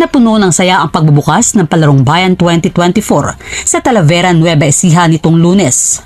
Napuno ng saya ang pagbubukas ng Palarong Bayan 2024 sa Talavera, Nueva Ecija nitong lunes.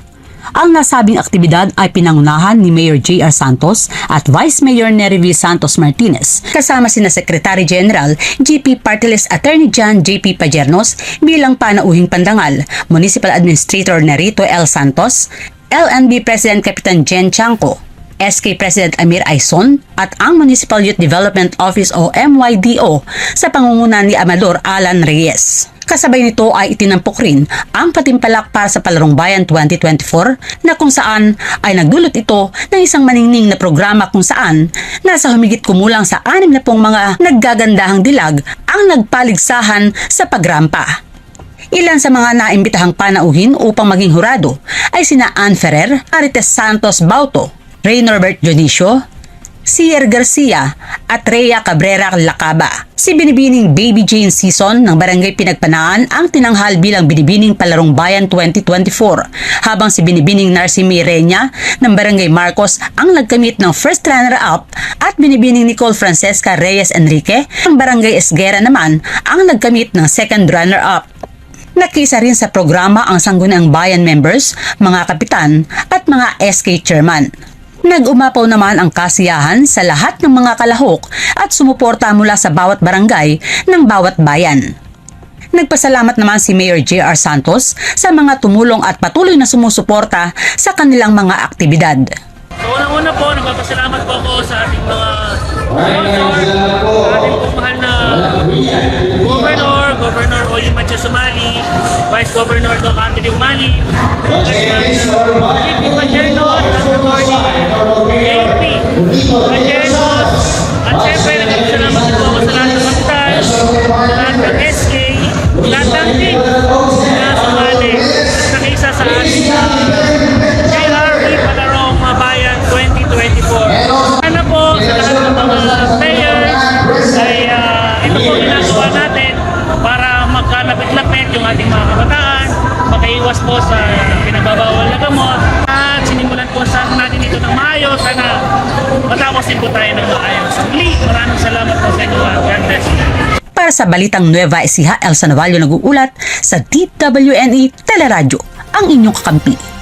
Ang nasabing aktibidad ay pinangunahan ni Mayor J.R. Santos at Vice Mayor Nery V. Santos Martinez kasama sina Secretary General GP Party List Attorney John J.P. Pajernos bilang panauhing pandangal, Municipal Administrator Nerito L. Santos, LNB President Kapitan Jen Chanco, SK President Amir Aison at ang Municipal Youth Development Office o MYDO sa pangunguna ni Amador Alan Reyes. Kasabay nito ay itinampok rin ang patimpalak para sa Palarong Bayan 2024 na kung saan ay nagdulot ito ng isang maningning na programa kung saan nasa humigit kumulang sa anim na pong mga naggagandahang dilag ang nagpaligsahan sa pagrampa. Ilan sa mga naimbitahang panauhin upang maging hurado ay sina Ann Ferrer, Arites Santos Bauto, Ray Norbert Dionisio, Sier Garcia at Rhea Cabrera Lacaba. Si Binibining Baby Jane Season ng Barangay Pinagpanaan ang tinanghal bilang Binibining Palarong Bayan 2024 habang si Binibining Narcy Mirenya ng Barangay Marcos ang nagkamit ng first runner-up at Binibining Nicole Francesca Reyes Enrique ng Barangay Esguera naman ang nagkamit ng second runner-up. Nakisa rin sa programa ang Sangguniang Bayan members, mga kapitan at mga SK chairman. Nag-umapaw naman ang kasiyahan sa lahat ng mga kalahok at sumuporta mula sa bawat barangay ng bawat bayan. Nagpasalamat naman si Mayor J.R. Santos sa mga tumulong at patuloy na sumusuporta sa kanilang mga aktibidad. So unang-una po, nagpapasalamat po ako sa ating mga sponsor, sa ating pong mahal na Governor, Governor Oli Macho Sumali, Vice Governor Doc Anthony Umali, makaiwas po sa pinagbabawal na gamot at sinimulan po sa natin ito ng maayos. Sana matapos din po tayo ng maayos. Muli, maraming salamat po sa inyo. at God bless. Para sa Balitang Nueva Ecija, Elsa Navallo nag-uulat sa DWNE Teleradyo, ang inyong kakampi.